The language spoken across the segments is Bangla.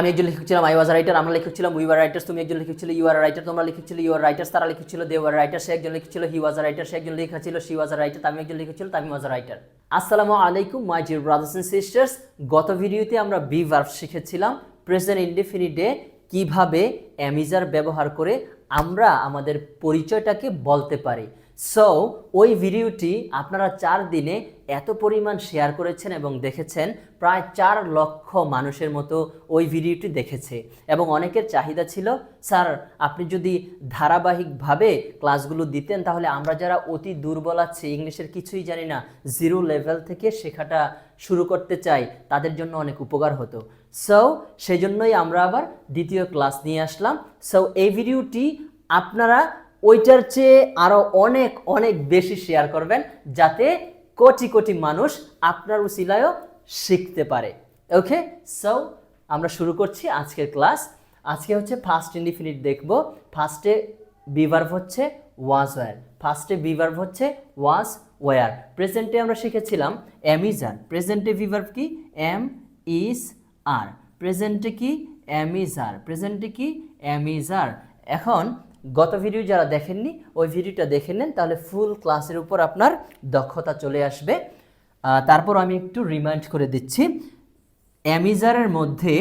আমি একজন লেখক ছিলাম আই ওয়াজ রাইটার আমরা লেখক ছিলাম উই ওয়ার রাইটার্স তুমি একজন লেখক ছিল ইউ আর রাইটার তোমরা লেখক ছিল ইউ আর রাইটার্স তারা লেখক ছিল দে ওয়ার রাইটার সে একজন লেখক ছিল হি ওয়াজ রাইটার সে একজন লেখা ছিল শি ওয়াজ রাইটার আমি একজন লেখক ছিল তামি ওয়াজ রাইটার আসসালামু আলাইকুম my dear brothers and sisters গত ভিডিওতে আমরা বি ভার্ব শিখেছিলাম প্রেজেন্ট ইনডিফিনিটে কীভাবে অ্যামিজার ব্যবহার করে আমরা আমাদের পরিচয়টাকে বলতে পারি। সো ওই ভিডিওটি আপনারা চার দিনে এত পরিমাণ শেয়ার করেছেন এবং দেখেছেন প্রায় চার লক্ষ মানুষের মতো ওই ভিডিওটি দেখেছে। এবং অনেকের চাহিদা ছিল, স্যার, আপনি যদি ধারাবাহিকভাবে ক্লাসগুলো দিতেন, তাহলে আমরা যারা অতি দুর্বল আছি, ইংলিশের কিছুই জানি না জিরো লেভেল থেকে শেখাটা শুরু করতে চাই, তাদের জন্য অনেক উপকার হতো। সো সেই জন্যই আমরা আবার দ্বিতীয় ক্লাস নিয়ে আসলাম। সো এই ভিডিওটি আপনারা ওইটার চেয়ে আরও অনেক অনেক বেশি শেয়ার করবেন, যাতে কোটি কোটি মানুষ আপনার উসিলায়ও শিখতে পারে। ওকে সো আমরা শুরু করছি আজকের ক্লাস। আজকে হচ্ছে ফার্স্ট ইনডিফিনিট দেখব। ফার্স্টে বিভার্ভ হচ্ছে ওয়াজ ওয়ার ফার্স্টে বিভার্ভ হচ্ছে ওয়াজ ওয়ার প্রেজেন্টে আমরা শিখেছিলাম অ্যামিজার প্রেজেন্টে বিভার্ভ কি? এম ইজ আর প্রেজেন্টে কি? অ্যামিজার প্রেজেন্টে কি? অ্যামিজার এখন গত ভিডিও যারা দেখেননি, ওই ভিডিওটা দেখে নেন, তাহলে ফুল ক্লাসের উপর আপনার দক্ষতা চলে আসবে। তারপর আমি একটু রিমাইন্ড করে দিচ্ছি অ্যামিজারের মধ্যে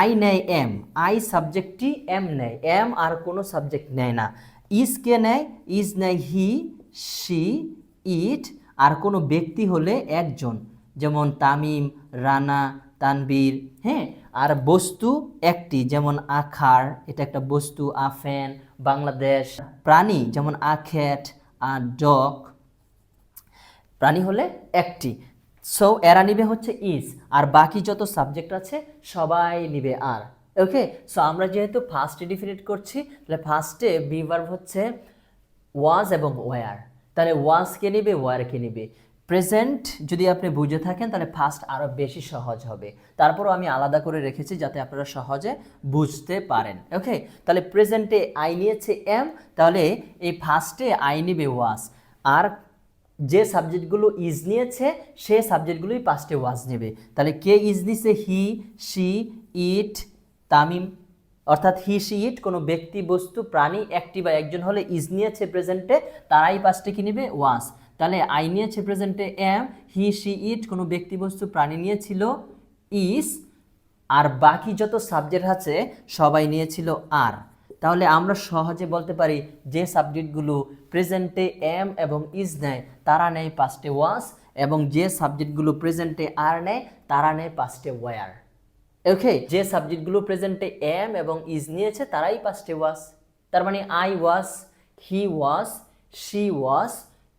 আই নেয় এম আই সাবজেক্টটি এম নেয় এম আর কোনো সাবজেক্ট নেয় না। ইজ কে নেয়? ইজ নেয় হি শি ইট আর কোনো ব্যক্তি হলে একজন, যেমন তামিম, রানা তানবীর হ্যাঁ? আর বস্তু একটি, যেমন আখার, এটা একটা বস্তু, আফেন, বাংলাদেশ, প্রাণী, যেমন আখেট আর ডগ। প্রাণী হলে একটি। সো এরা নিবে হচ্ছে ইজ আর বাকি যত সাবজেক্ট আছে, সবাই নিবে আর ওকে সো আমরা যেহেতু ফার্স্টে ডিফিনিট করছি, তাহলে ফার্স্টে বি ভার্ব হচ্ছে ওয়াজ এবং ওয়ার তাহলে ওয়াজ কে নিবে ওয়ার কে নিবে? প্রেজেন্ট যদি আপনি বুঝে থাকেন, তাহলে ফার্স্ট আরও বেশি সহজ হবে। তারপরও আমি আলাদা করে রেখেছি যাতে আপনারা সহজে বুঝতে পারেন। ওকে তাহলে প্রেজেন্টে আই নিয়েছে এম তাহলে এই ফার্স্টে আই নিবে ওয়াজ আর যে সাবজেক্টগুলো ইজ নিয়েছে, সে সাবজেক্টগুলোই পাঁচটে ওয়াজ নেবে। তাহলে কে ইজ নিছে? হি শি ইট তামিম। অর্থাৎ হি শি ইট কোনো ব্যক্তি, বস্তু, প্রাণী, একটি বা একজন হলে ইজ নিয়েছে প্রেজেন্টে তারাই পাঁচটে কি নেবে? ওয়াজ তাহলে আই নিয়েছে প্রেজেন্টে এম হি সি ইট কোনো ব্যক্তি বস্তু প্রাণী নিয়েছিল ইস আর বাকি যত সাবজেক্ট আছে, সবাই নিয়েছিল আর তাহলে আমরা সহজে বলতে পারি, যে সাবজেক্টগুলো প্রেজেন্টে এম এবং ইজ নেয়, তারা নেয় পাঁচটে ওয়াস এবং যে সাবজেক্টগুলো প্রেজেন্টে আর নেয়, তারা নেয় পাঁচটে ওয়ার ওকে যে সাবজেক্টগুলো প্রেজেন্টে এম এবং ইজ নিয়েছে, তারাই পাঁচটে ওয়াস তার মানে I was he was she was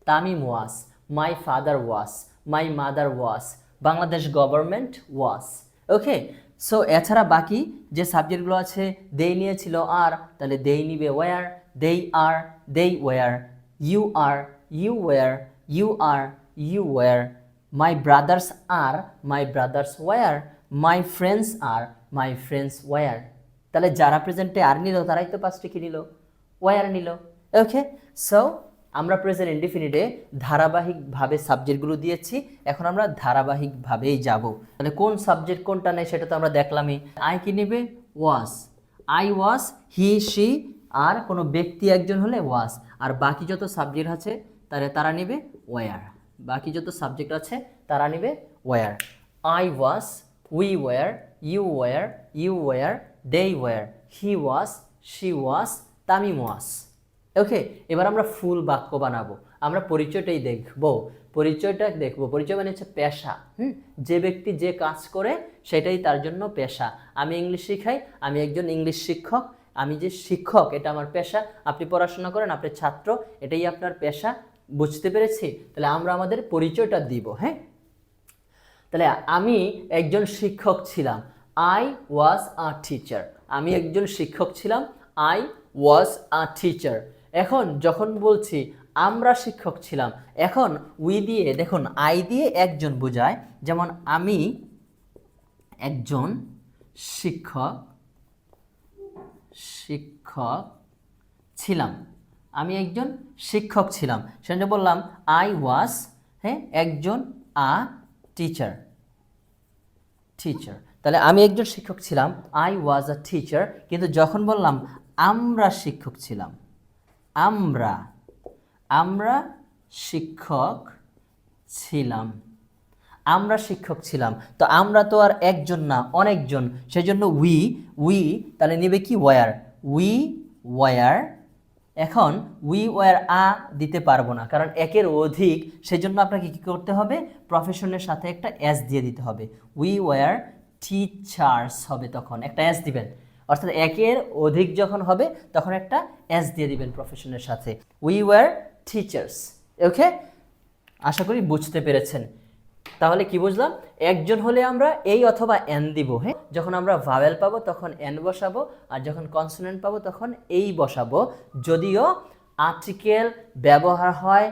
Tamim was my father was, my mother was, Bangladesh government was. Okay, so এছাড়া বাকি যে সাবজেক্টগুলো আছে দেই নিয়েছিল আর, তাহলে দেই নিবে were they are they were you are you were you are you were my brothers are my brothers were my friends are my friends were তাহলে যারা প্রেজেন্টে আর নিল, তারাই তো পাঁচটি কি নিল? ওয়ার নিল। ওকে সো আমরা প্রেজেন্ট ইনডিফিনিটে ধারাবাহিকভাবে সাবজেক্টগুলো দিয়েছি, এখন আমরা ধারাবাহিকভাবেই যাব। তাহলে কোন সাবজেক্ট কোনটা নেই সেটা তো আমরা দেখলামই। আই কি নেবে? ওয়াস আই ওয়াস হি শি আর কোনো ব্যক্তি একজন হলে ওয়াস আর বাকি যত সাবজেক্ট আছে, তাহলে তারা নেবে ওয়ার বাকি যত সাবজেক্ট আছে, তারা নেবে were I was we were you were you were they were he was she was Tamim was okay এবার আমরা ফুল বাক্য বানাবো। আমরা পরিচয়টাই দেখব। পরিচয়টা দেখব। পরিচয় মানে হচ্ছে পেশা হুম? যে ব্যক্তি যে কাজ করে সেটাই তার জন্য পেশা। আমি ইংলিশ শিখাই আমি একজন ইংলিশ শিক্ষক। আমি যে শিক্ষক এটা আমার পেশা। আপনি পড়াশোনা করেন আপনি ছাত্র এটাই আপনার পেশা। বুঝতে পেরেছি? তাহলে আমরা আমাদের পরিচয়টা দিব হ্যাঁ? তাহলে আমি একজন শিক্ষক ছিলাম। আই ওয়াজ আ টিচার আমি একজন শিক্ষক ছিলাম। আই ওয়াজ আ টিচার এখন যখন বলছি আমরা শিক্ষক ছিলাম, এখন উই দিয়ে, দেখুন আই দিয়ে একজন বোঝায়, যেমন আমি একজন শিক্ষক শিক্ষক ছিলাম। আমি একজন শিক্ষক ছিলাম। সেজন্য বললাম আই ওয়াজ হ্যাঁ একজন আ টিচার টিচার তাহলে আমি একজন শিক্ষক ছিলাম আই ওয়াজ আ টিচার কিন্তু যখন বললাম আমরা শিক্ষক ছিলাম আমরা আমরা শিক্ষক ছিলাম। আমরা শিক্ষক ছিলাম। তো আমরা তো আর একজন না, অনেকজন। সেজন্য উই উই তাহলে নেবে কি ওয়ার উই ওয়ার এখন উই ওয়ার আ দিতে পারব না, কারণ একের অধিক। সেজন্য আপনাকে কী করতে হবে? প্রফেশনের সাথে একটা অ্যাস দিয়ে দিতে হবে। উই ওয়ার টিচার্স হবে তখন। একটা এস দিবেন। অর্থাৎ একের অধিক যখন হবে, তখন একটা এস দিয়ে দিবেন প্রফেশনের সাথে। উই ওয়ার টিচার্স ওকে আশা করি বুঝতে পেরেছেন। তাহলে কি বুঝলাম? একজন হলে আমরা এই অথবা এন দিব হ্যাঁ? যখন আমরা ভাওয়েল পাবো, তখন এন বসাবো, আর যখন কনসোনেন্ট পাবো, তখন এই বসাবো। যদিও আর্টিকেল ব্যবহার হয়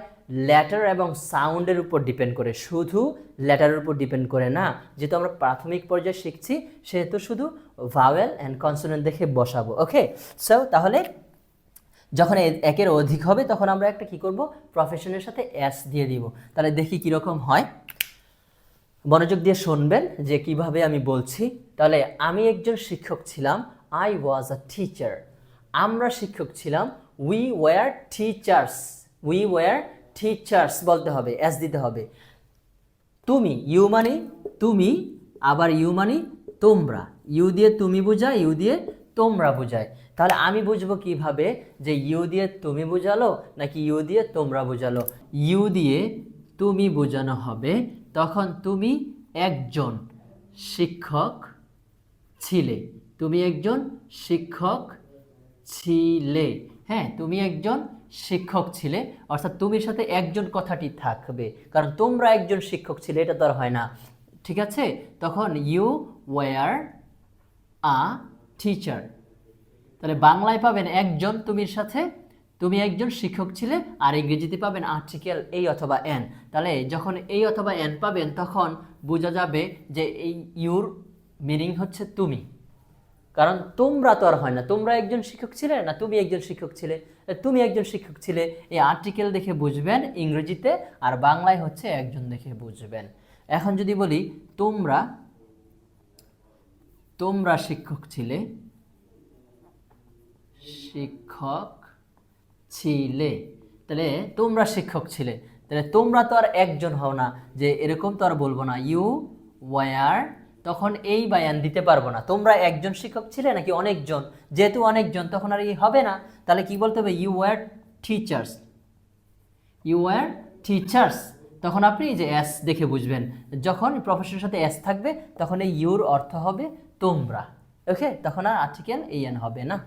লেটার এবং সাউন্ডের উপর ডিপেন্ড করে, শুধু লেটারের উপর ডিপেন্ড করে না। যেহেতু আমরা প্রাথমিক পর্যায়ে শিখছি, সেহেতু শুধু ভাওয়েল অ্যান্ড কনসোনেন্ট দেখে বসাবো ওকে সো তাহলে যখন একের অধিক হবে, তখন আমরা একটা কি করব? প্রফেশনের সাথে অ্যাস দিয়ে দিব। তাহলে দেখি কীরকম হয়। মনোযোগ দিয়ে শুনবেন যে কীভাবে আমি বলছি। তাহলে আমি একজন শিক্ষক ছিলাম আই ওয়াজ আ টিচার আমরা শিক্ষক ছিলাম we were teachers we were teachers বলতে হবে অ্যাস দিতে হবে। তুমি ইউ মানে তুমি, আবার ইউ মানে তোমরা। ইউ দিয়ে তুমি বোঝায় ইউ দিয়ে তোমরা বোঝায় তাহলে আমি বুঝব কীভাবে যে ইউ দিয়ে তুমি বোঝালো নাকি ইউ দিয়ে তোমরা বোঝালো। ইউ দিয়ে তুমি বোঝানো হবে, তখন তুমি একজন শিক্ষক ছিলে। তুমি একজন শিক্ষক ছিলে। হ্যাঁ তুমি একজন শিক্ষক ছিলে, অর্থাৎ তুমির সাথে একজন কথাটি থাকবে। কারণ তোমরা একজন শিক্ষক ছিলে, এটা তো আর হয় না। ঠিক আছে? তখন ইউ ওয়ার আ টিচার তাহলে বাংলায় পাবেন একজন তুমির সাথে, তুমি একজন শিক্ষক ছিলে, আর ইংরেজিতে পাবেন আর্টিকেল এই অথবা এন তাহলে যখন এই অথবা এন পাবেন, তখন বোঝা যাবে যে এই ইউর মিনিং হচ্ছে তুমি। কারণ তোমরা তো আর হয় না, তোমরা একজন শিক্ষক ছিলে না তুমি একজন শিক্ষক ছিলে? তুমি একজন শিক্ষক ছিলে, এই আর্টিকেল দেখে বুঝবেন ইংরেজিতে, আর বাংলায় হচ্ছে একজন দেখে বুঝবেন। এখন যদি বলি তোমরা তোমরা শিক্ষক ছিলে? শিক্ষক ছিলে। তাহলে তোমরা শিক্ষক ছিলে। তাহলে তোমরা তো আর একজন হও না, যে এরকম তো আর বলব না। ইউ ওয়ার তখন এই বায়ান দিতে পারব না। তোমরা একজন শিক্ষক ছিলে নাকি অনেকজন? যেহেতু অনেকজন, তখন আর এই হবে না। তাহলে কি বলতে হবে? You were teachers you are teachers তখন আপনি যে অ্যাস দেখে বুঝবেন। যখন প্রফেশনের সাথে অ্যাস থাকবে তখন এই ইউর অর্থ হবে তোমরা। ওকে তখন আর আর্টিকেল এন হবে না।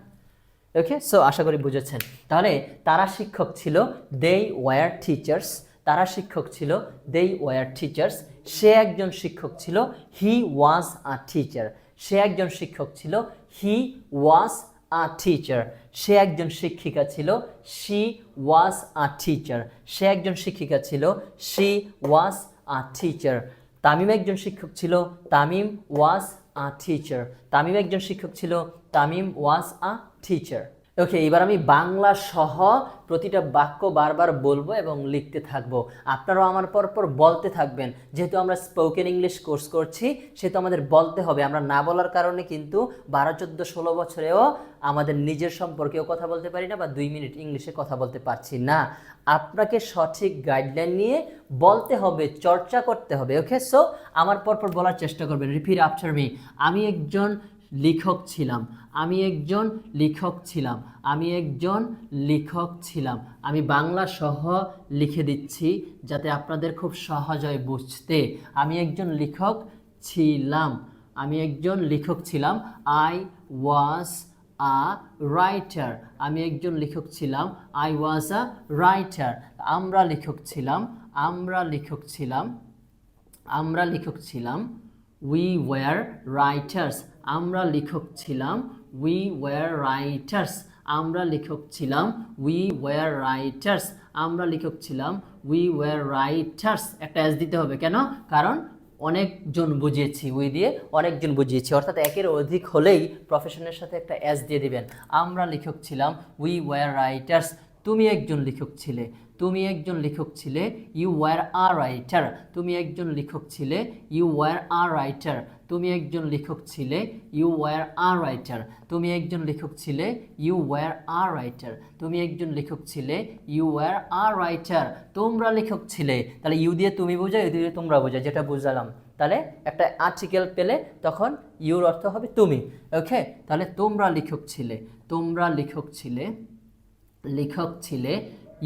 ওকে সো আশা করি বুঝেছেন। তাহলে তারা শিক্ষক ছিল দেই ওয়ার টিচার্স তারা শিক্ষক ছিল দেই ওয়ার টিচার্স সে একজন শিক্ষক ছিল হি ওয়াজ আ টিচার সে একজন শিক্ষক ছিল হি ওয়াজ আ টিচার সে একজন শিক্ষিকা ছিল শি ওয়াজ আ টিচার সে একজন শিক্ষিকা ছিল she was a teacher Tamim একজন শিক্ষক ছিল, Tamim was a teacher Tamim একজন শিক্ষক ছিল। তামিম ওয়াজ আ টিচার ওকে এবার আমি বাংলা সহ প্রতিটা বাক্য বারবার বলব এবং লিখতে থাকব। আপনারাও আমার পর পর বলতে থাকবেন। যেহেতু আমরা স্পোকেন ইংলিশ কোর্স করছি, সেহেতু আমাদের বলতে হবে। আমরা না বলার কারণে কিন্তু বারো, চোদ্দ, ষোলো বছরেও আমাদের নিজের সম্পর্কেও কথা বলতে পারি না বা দুই মিনিট ইংলিশে কথা বলতে পারছি না। আপনাকে সঠিক গাইডলাইন নিয়ে বলতে হবে, চর্চা করতে হবে ওকে সো আমার পরপর বলার চেষ্টা করবেন। রিপিট আফটার মি আমি একজন লেখক ছিলাম। আমি একজন লেখক ছিলাম। আমি একজন লেখক ছিলাম। আমি বাংলা সহ লিখে দিচ্ছি যাতে আপনাদের খুব সহজ হয় বুঝতে। আমি একজন লেখক ছিলাম। আমি একজন লেখক ছিলাম। আই ওয়াজ আ রাইটার আমি একজন লেখক ছিলাম। আই ওয়াজ আ রাইটার আমরা লেখক ছিলাম। আমরা লেখক ছিলাম। আমরা লেখক ছিলাম। উই ওয়ার রাইটার্স আমরা লেখক ছিলাম উই ওয়ার রাইটার্স আমরা লেখক ছিলাম উই ওয়ার রাইটার্স আমরা লেখক ছিলাম উই ওয়ার রাইটার্স একটা অ্যাজ দিতে হবে কেন? কারণ অনেকজন বুঝিয়েছি উই দিয়ে অনেকজন বুঝিয়েছি। অর্থাৎ একের অধিক হলেই প্রফেশনের সাথে একটা অ্যাজ দিয়ে দিবেন। আমরা লেখক ছিলাম উই ওয়ার রাইটার্স তুমি একজন লেখক ছিলে, তুমি একজন লেখক ছিলে ইউ ওয়ার আ রাইটার তুমি একজন লেখক ছিলে ইউ ওয়ার আ রাইটার তুমি একজন লেখক ছিলে ইউ ওয়ার আর রাইটার তুমি একজন লেখক ছিলে ইউ ওয়ার আর রাইটার তুমি একজন লেখক ছিলে ইউ ওয়ার আর রাইটার তোমরা লেখক ছিলে। তাহলে ইউ দিয়ে তুমি বোঝাও ইউ দিয়ে তোমরা বোঝাও, যেটা বুঝালাম। তাহলে একটা আর্টিকেল পেলে তখন ইউর অর্থ হবে তুমি। ওকে তাহলে তোমরা লেখক ছিলে, তোমরা লেখক ছিলে লেখক ছিলে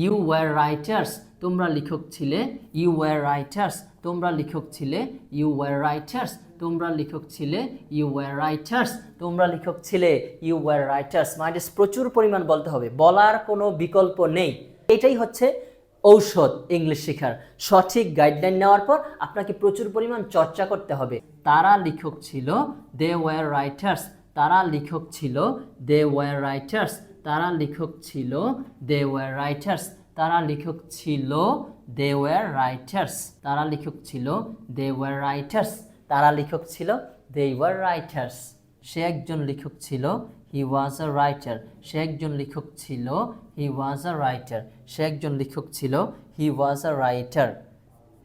ইউ ওয়ার রাইটার্স তোমরা লেখক ছিলে। ইউ ওয়ার রাইটার্স তোমরা লেখক ছিলে। ইউ ওয়ার রাইটার্স তোমরা লেখক ছিলে। ইউ ওয়ার রাইটার্স তোমরা লেখক ছিলে। ইউ ওয়ার রাইটার্স মানে প্রচুর পরিমাণ বলতে হবে। বলার কোনো বিকল্প নেই। এটাই হচ্ছে ঔষধ ইংলিশ শেখার। সঠিক গাইডলাইন নেওয়ার পর আপনাকে প্রচুর পরিমাণ চর্চা করতে হবে। তারা লেখক ছিল দে ওয়ার রাইটার্স তারা লেখক ছিল দে ওয়ার রাইটার্স তারা লেখক ছিল দে ওয়ার রাইটার্স তারা লেখক ছিল দে ওয়ার রাইটার্স তারা লেখক ছিল দে ওয়ার রাইটার্স তারা লেখক ছিল দে ওয়ার রাইটার্স সে একজন লেখক ছিল হি ওয়াজ আ রাইটার সে একজন লেখক ছিল হি ওয়াজ আ রাইটার সে একজন লেখক ছিল হি ওয়াজ আ রাইটার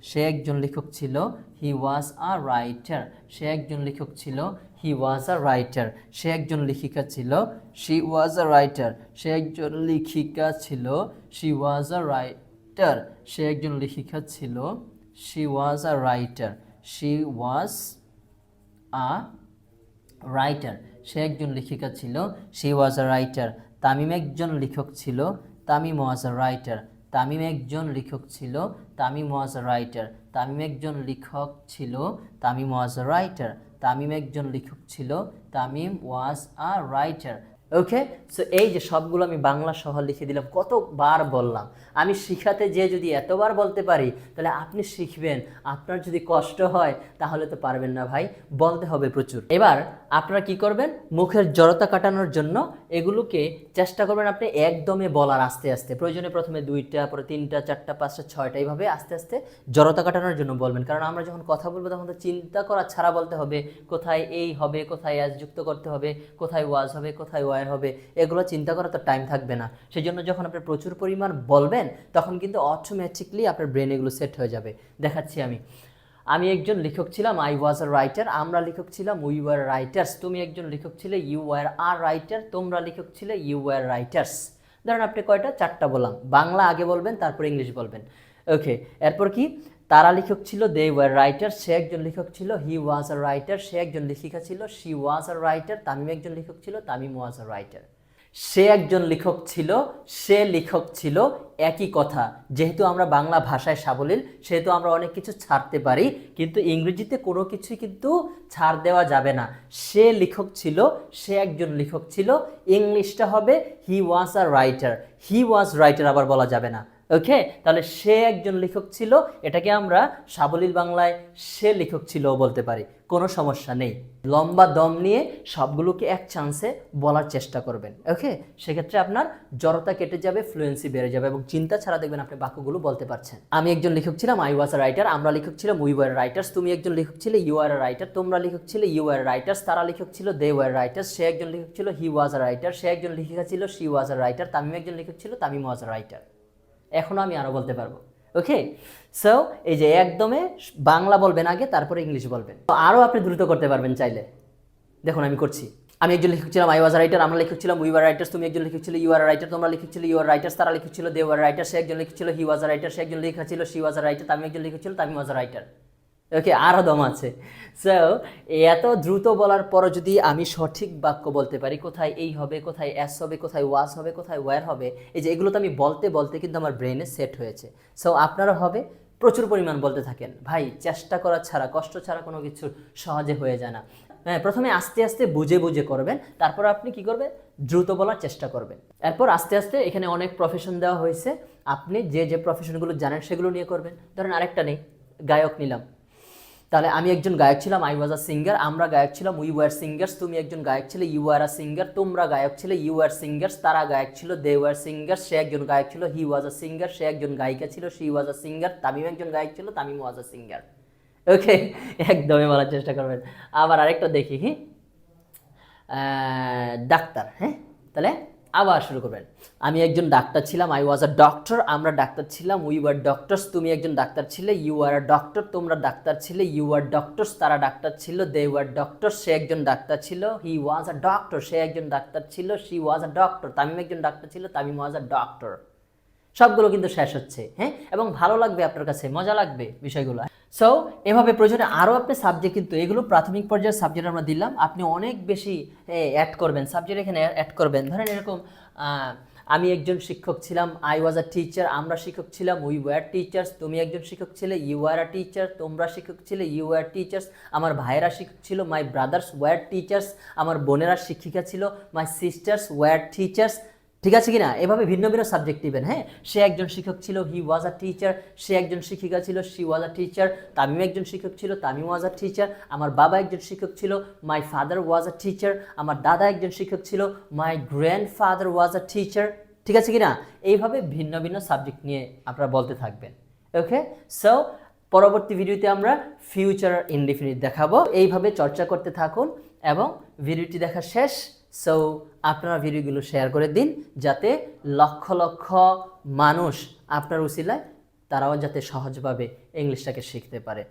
সে একজন লেখক ছিল হি ওয়াজ আ রাইটার সে একজন লেখক ছিল হি ওয়াজ আ রাইটার সে একজন লেখিকা ছিল। শি ওয়াজ আ রাইটার সে একজন লেখিকা ছিল। শি ওয়াজ আ রাইটার সে একজন লেখিকা ছিল। She was a writer she was a writer সে একজন লেখিকা ছিল। She was a writer Tamim একজন লেখক ছিল। Tamim was a writer Tamim একজন লেখক ছিল। Tamim was a writer Tamim একজন লেখক ছিল। Tamim was a writer Tamim একজন লেখক ছিল। Tamim was a writer okay so এই যে সবগুলো আমি বাংলা সহ লিখে দিলাম, কতবার বললাম? আমি শিখাতে যে যদি এতবার বলতে পারি, তাহলে আপনি শিখবেন। আপনার যদি কষ্ট হয়, তাহলে তো পারবেন না ভাই, বলতে হবে প্রচুর। এবার আপনারা কি করবেন? মুখের জড়তা কাটানোর জন্য এগুলোকে চেষ্টা করবেন আপনি একদমে বলার আস্তে আস্তে। প্রয়োজনে প্রথমে দুইটা, পরে তিনটা, চারটা, পাঁচটা, ছয়টা, এইভাবে আস্তে আস্তে জড়তা কাটানোর জন্য বলবেন। কারণ আমরা যখন কথা বলব, তখন তো চিন্তা করা ছাড়া বলতে হবে, কোথায় এই হবে, কোথায় অ্যাজ যুক্ত করতে হবে, কোথায় ওয়াজ হবে, কোথায় ওয়ার হবে, এগুলো চিন্তা করা তো টাইম থাকবে না। সেই জন্য যখন আপনি প্রচুর পরিমাণ বলবেন, তখন কিন্তু অটোমেটিকলি আপনার ব্রেন এগুলো সেট হয়ে যাবে। দেখাচ্ছি আমি। আমি একজন লেখক ছিলাম আই ওয়াজ আ রাইটার আমরা লেখক ছিলাম উই ওয়ার রাইটার্স তুমি একজন লেখক ছিলে ইউ ওয়ার আর রাইটার তোমরা লেখক ছিলে ইউ ওয়ার রাইটার্স ধরেন আপনি কয়টা? চারটা বললাম। বাংলা আগে বলবেন, তারপর ইংলিশ বলবেন। ওকে এরপর কি? তারা লেখক ছিল দে ওয়ার রাইটার সে একজন লেখক ছিল হি ওয়াজ আ রাইটার সে একজন লেখিকা ছিল she was a writer Tamim একজন লেখক ছিল, তামিম ওয়াজ আ রাইটার সে একজন লেখক ছিল, সে লেখক ছিল, একই কথা। যেহেতু আমরা বাংলা ভাষায় সাবলীল, সেহেতু আমরা অনেক কিছু ছাড়তে পারি, কিন্তু ইংরেজিতে কোনো কিছুই কিন্তু ছাড় দেওয়া যাবে না। সে লেখক ছিল, সে একজন লেখক ছিল, ইংলিশটা হবে হি ওয়াজ a writer he was writer আবার বলা যাবে না। ওকে তাহলে সে একজন লেখক ছিল, এটাকে আমরা সাবলীল বাংলায় সে লেখক ছিল বলতে পারি, কোনো সমস্যা নেই। লম্বা দম নিয়ে সবগুলোকে এক চান্সে বলার চেষ্টা করবেন ওকে সেক্ষেত্রে আপনার জড়তা কেটে যাবে ফ্লুয়েন্সি বেড়ে যাবে এবং চিন্তা ছাড়া দেখবেন আপনি বাক্যগুলো বলতে পারছেন। আমি একজন লেখক ছিলাম আই ওয়াজ রাইটার আমরা লেখক ছিলাম উই ওয়ার রাইটার্স তুমি একজন লেখক ছিলে ইউ আর রাইটার তোমরা লেখক ছিলে ইউ আর রাইটার্স তারা লেখক ছিল দে ওয়ার রাইটার্স সে একজন লেখক ছিল হি ওয়াজ আ রাইটার সে একজন লেখিকা ছিল she was a writer Tamim একজন লেখক ছিল তামিম ওয়াজ আ রাইটার এখনও আমি আরও বলতে পারব। ওকে সো এই যে একদমে বাংলা বলবেন আগে, তারপরে ইংলিশ বলবেন। তো আরও আপনি দ্রুত করতে পারবেন চাইলে। দেখুন, আমি করছি। আমি একজন লেখক ছিলাম আই ওয়াজ রাইটার আমরা লেখক ছিলাম উই ওয়ার রাইটার্স তুমি একজন লেখক ছিল ইউ আর রাইটার তোমরা লেখক ছিল ইউ আর রাইটার্স তারা লেখক ছিল দে ওয়ার রাইটার সে একজন লেখক ছিল হি ওয়াজ রাইটার সে একজন লেখা ছিল শি ওয়াজ রাইটার আমি একজন লেখক ছিল আমি ওয়াজ রাইটার ওকে আরও দম আছে। সো এত দ্রুত বলার পরও যদি আমি সঠিক বাক্য বলতে পারি, কোথায় এই হবে, কোথায় অ্যাস হবে, কোথায় ওয়াজ হবে, কোথায় ওয়্যার হবে, এই যে এগুলো তো আমি বলতে বলতে কিন্তু আমার ব্রেনে সেট হয়েছে। সো আপনারা হবে, প্রচুর পরিমাণ বলতে থাকেন। ভাই, চেষ্টা করা ছাড়া, কষ্ট ছাড়া কোনো কিছু সহজে হয়ে যায় না। হ্যাঁ প্রথমে আস্তে আস্তে বুঝে বুঝে করবেন, তারপর আপনি কি করবেন? দ্রুত বলার চেষ্টা করবেন। এরপর আস্তে আস্তে এখানে অনেক প্রফেশন দেওয়া হয়েছে। আপনি যে যে প্রফেশনগুলো জানেন সেগুলো নিয়ে করবেন। ধরেন আরেকটা নেই, গায়ক নিলাম। তাহলে আমি একজন গায়ক ছিলাম আই ওয়াজ আ সিঙ্গার আমরা গায়ক ছিলাম উই ওয়ার সিঙ্গার্স তুমি একজন গায়ক ছিলে ইউ আর আ সিঙ্গার তোমরা গায়ক ছিলে ইউ আর সিঙ্গার্স তারা গায়ক ছিল দে ওয়ার সিঙ্গার সে একজন গায়ক ছিল হি ওয়াজ আ সিঙ্গার সে একজন গায়িকা ছিল she was a singer Tamim একজন গায়ক ছিল, তামিম ওয়াজ আ সিঙ্গার ওকে একদমই বলার চেষ্টা করবেন। আবার আরেকটা দেখি হ্যাঁ ডাক্তার হ্যাঁ? তাহলে আবার শুরু করবেন। আমি একজন ডাক্তার ছিলাম আই ওয়াজ আ ডক্টর আমরা ডাক্তার ছিলাম উই ওয়ার ডক্টরস তুমি একজন ডাক্তার ছিলে ইউ আর আ ডক্টর তোমরা ডাক্তার ছিলে ইউ আর ডক্টরস তারা ডাক্তার ছিল দে ওয়ার ডক্টর সে একজন ডাক্তার ছিল হি ওয়াজ আ ডক্টর সে একজন ডাক্তার ছিল she was a doctor Tamim একজন ডাক্তার ছিল, তামিম ওয়াজ আ ডক্টর সবগুলো কিন্তু শেষ হচ্ছে হ্যাঁ? এবং ভালো লাগবে আপনার কাছে, মজা লাগবে বিষয়গুলো। সো এভাবে প্রয়োজনে আরও আপনি সাবজেক্ট কিন্তু, এগুলো প্রাথমিক পর্যায়ের সাবজেক্ট আমরা দিলাম। আপনি অনেক বেশি অ্যাড করবেন সাবজেক্ট এখানে অ্যাড করবেন। ধরেন এরকম আমি একজন শিক্ষক ছিলাম আই ওয়াজ আ টিচার আমরা শিক্ষক ছিলাম উই ওয়ার টিচার্স তুমি একজন শিক্ষক ছিলে ইউ আর আ টিচার তোমরা শিক্ষক ছিলে ইউ আর টিচার্স আমার ভাইয়েরা শিক্ষক ছিল মাই ব্রাদার্স ওয়ার টিচার্স আমার বোনেরা শিক্ষিকা ছিল মাই সিস্টার্স ওয়ার টিচার্স ঠিক আছে কিনা? এভাবে ভিন্ন ভিন্ন সাবজেক্ট নেবেন হ্যাঁ? সে একজন শিক্ষক ছিল হি ওয়াজ আ টিচার সে একজন শিক্ষিকা ছিল she was a teacher Tamim একজন শিক্ষক ছিল, তামিম ওয়াজ আ টিচার আমার বাবা একজন শিক্ষক ছিল my father was a teacher আমার দাদা একজন শিক্ষক ছিল my grandfather was a teacher ঠিক আছে কিনা? এইভাবে ভিন্ন ভিন্ন সাবজেক্ট নিয়ে আপনারা বলতে থাকবেন। ওকে সো পরবর্তী ভিডিওতে আমরা ফিউচার ইনডিফিনিট দেখাবো। এইভাবে চর্চা করতে থাকুন এবং ভিডিওটি দেখা শেষ। সো আপনারা ভিডিওগুলো শেয়ার করে দিন যাতে লক্ষ লক্ষ মানুষ আপনার উচিলায় তারাও যাতে সহজভাবে ইংলিশটাকে শিখতে পারে।